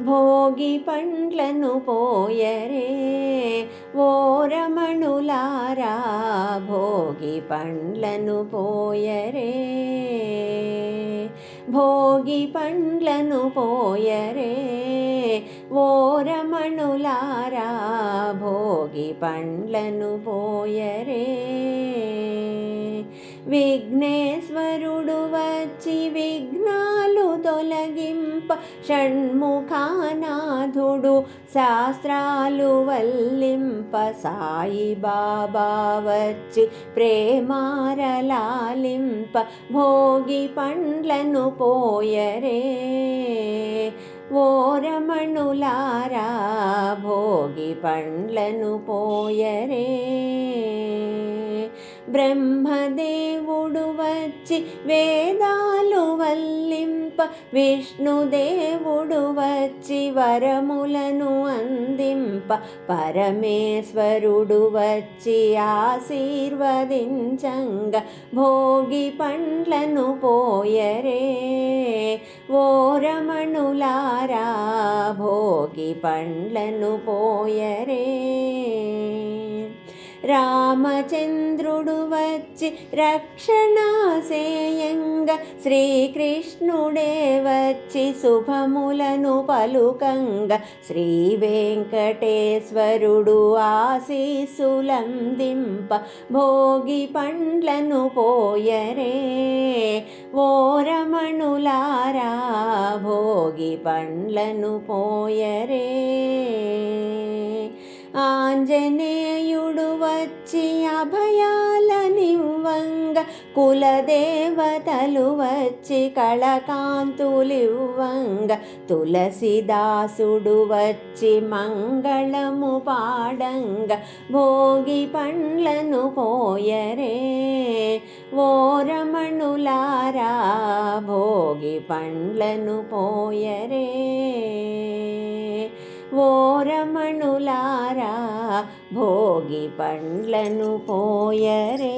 భోగి పండ్లను పోయరే ఓరమణులారా భోగి పండ్లను పోయరే. భోగి పండ్లను పోయరే ఓరమణులారా భోగి పండ్లను పోయరే. విఘ్నేశ్వరుడు వచ్చి విఘ్నాలు తొలగింప షణ్ముఖానాథుడు శాస్త్రాలు వల్లింప సాయి బాబా వచ్చి ప్రేమారలాలింప భోగి పండ్లను పోయరే. ఓరమణులారా భోగి పండ్లను పోయరే. బ్రహ్మదేవుడు వచ్చి వేదాలు వల్లింప విష్ణుదేవుడు వచ్చి వరములను అందింప పరమేశ్వరుడు వచ్చి ఆశీర్వదించంగ భోగి పండ్లను పోయరే ఓరమణులారా భోగి పండ్లను పోయరే రామచంద్రుడు వచ్చి రక్షణ సేయంగ శ్రీకృష్ణుడే వచ్చి శుభములను పలుకంగా శ్రీ వెంకటేశ్వరుడు ఆశీసులందింప భోగి పండ్లను పోయరే. ఓరమణులారా భోగి పండ్లను పోయరే. ఆంజనేయ వచ్చి అభయాలనివ్వంగ కులదేవతలు వచ్చి కళకాంతులివ్వంగ తులసిదాసుడు వచ్చి మంగళము పాడంగ భోగి పండ్లను పోయరే ఓరమణులారా భోగి పండ్లను పోయరే. ఓరమణులారా భోగి పండ్లను పోయరే.